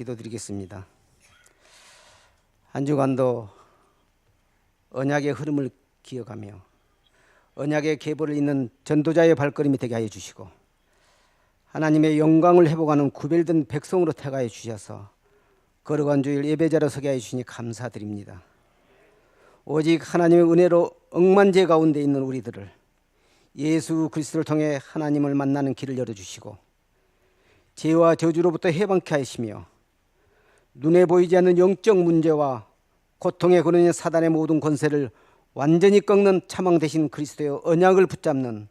기도드리겠습니다. 한 주간도 언약의 흐름을 기억하며 언약의 계보를 잇는 전도자의 발걸음이 되게 하여 주시고 하나님의 영광을 회복하는 구별된 백성으로 태가해 주셔서 거룩한 주일 예배자로 서게 하여 주시니 감사드립니다. 오직 하나님의 은혜로 억만제 가운데 있는 우리들을 예수 그리스도를 통해 하나님을 만나는 길을 열어 주시고 죄와 저주로부터 해방케 하시며 눈에 보이지 않는 영적 문제와 고통에 그르는 사단의 모든 권세를 완전히 꺾는 차망 대신 그리스도의 언약을 붙잡는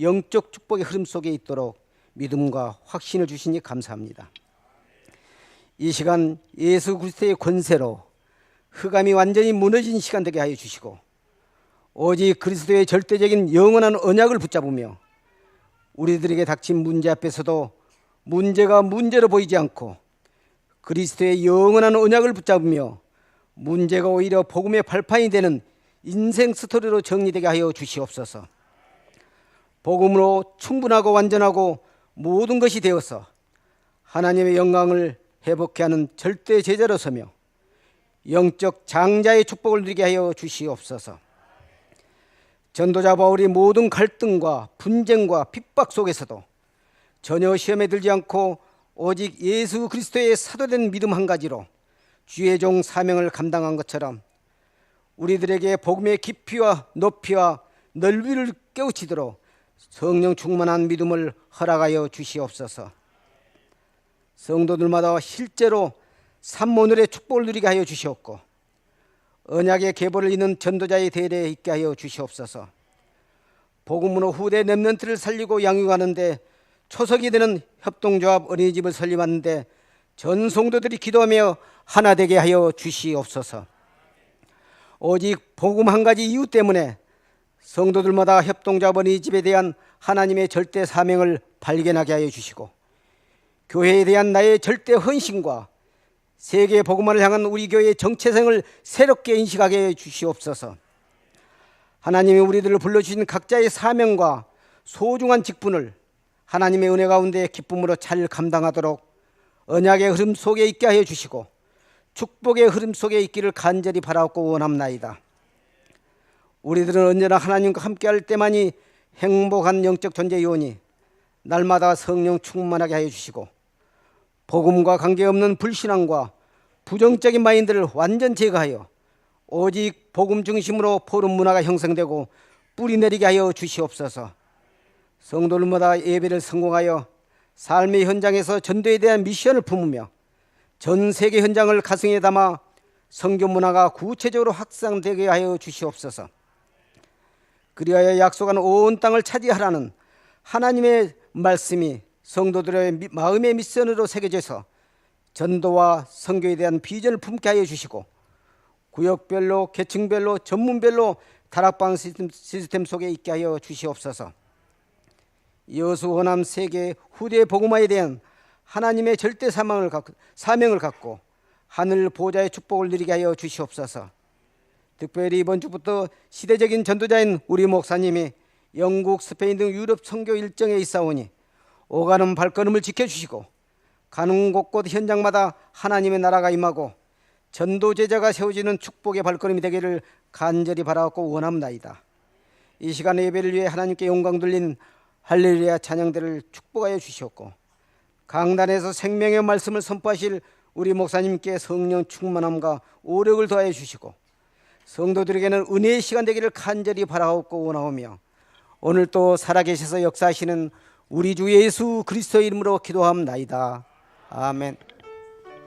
영적 축복의 흐름 속에 있도록 믿음과 확신을 주시니 감사합니다. 이 시간 예수 그리스도의 권세로 흑암이 완전히 무너진 시간 되게 하여 주시고 오직 그리스도의 절대적인 영원한 언약을 붙잡으며 우리들에게 닥친 문제 앞에서도 문제가 문제로 보이지 않고 그리스도의 영원한 언약을 붙잡으며 문제가 오히려 복음의 발판이 되는 인생 스토리로 정리되게 하여 주시옵소서. 복음으로 충분하고 완전하고 모든 것이 되어서 하나님의 영광을 회복케 하는 절대 제자로 서며 영적 장자의 축복을 누리게 하여 주시옵소서. 전도자 바울이 모든 갈등과 분쟁과 핍박 속에서도 전혀 시험에 들지 않고 오직 예수 그리스도의 사도된 믿음 한 가지로 주의 종 사명을 감당한 것처럼 우리들에게 복음의 깊이와 높이와 넓이를 깨우치도록 성령 충만한 믿음을 허락하여 주시옵소서. 성도들마다 실제로 삼모늘의 축복을 누리게 하여 주시옵고 언약의 계보를 잇는 전도자의 대례에 있게 하여 주시옵소서. 복음으로 후대 렘넌트를 살리고 양육하는데 초석이 되는 협동조합 어린이집을 설립하는데 전 성도들이 기도하며 하나 되게 하여 주시옵소서. 오직 복음 한 가지 이유 때문에 성도들마다 협동조합 어린이집에 대한 하나님의 절대 사명을 발견하게 하여 주시고 교회에 대한 나의 절대 헌신과 세계 복음화를 향한 우리 교회의 정체성을 새롭게 인식하게 해 주시옵소서. 하나님이 우리들을 불러주신 각자의 사명과 소중한 직분을 하나님의 은혜 가운데 기쁨으로 잘 감당하도록 언약의 흐름 속에 있게 하여 주시고 축복의 흐름 속에 있기를 간절히 바라고 원합나이다. 우리들은 언제나 하나님과 함께할 때만이 행복한 영적 존재 요원이 날마다 성령 충만하게 하여 주시고 복음과 관계없는 불신앙과 부정적인 마인드를 완전 제거하여 오직 복음 중심으로 포럼 문화가 형성되고 뿌리 내리게 하여 주시옵소서. 성도들마다 예배를 성공하여 삶의 현장에서 전도에 대한 미션을 품으며 전 세계 현장을 가슴에 담아 성교 문화가 구체적으로 확산되게 하여 주시옵소서. 그리하여 약속한 온 땅을 차지하라는 하나님의 말씀이 성도들의 미- 마음의 미션으로 새겨져서 전도와 선교에 대한 비전을 품게 하여 주시고 구역별로 계층별로 전문별로 다락방 시스템, 시스템 속에 있게 하여 주시옵소서. 여수 호남 세계 후대 복음화에 대한 하나님의 절대 사명을 갖고, 사명을 갖고 하늘 보좌의 축복을 누리게 하여 주시옵소서. 특별히 이번 주부터 시대적인 전도자인 우리 목사님이 영국, 스페인 등 유럽 선교 일정에 있사오니 오가는 발걸음을 지켜주시고 가는 곳곳 현장마다 하나님의 나라가 임하고 전도 제자가 세워지는 축복의 발걸음이 되기를 간절히 바라고 원합나이다. 이 시간의 예배를 위해 하나님께 영광 돌린 할렐루야 찬양들을 축복하여 주시옵고 강단에서 생명의 말씀을 선포하실 우리 목사님께 성령 충만함과 오력을 더하여 주시고 성도들에게는 은혜의 시간 되기를 간절히 바라옵고 원하오며 오늘 또 살아계셔서 역사하시는 우리 주 예수 그리스도 이름으로 기도함나이다. 아멘.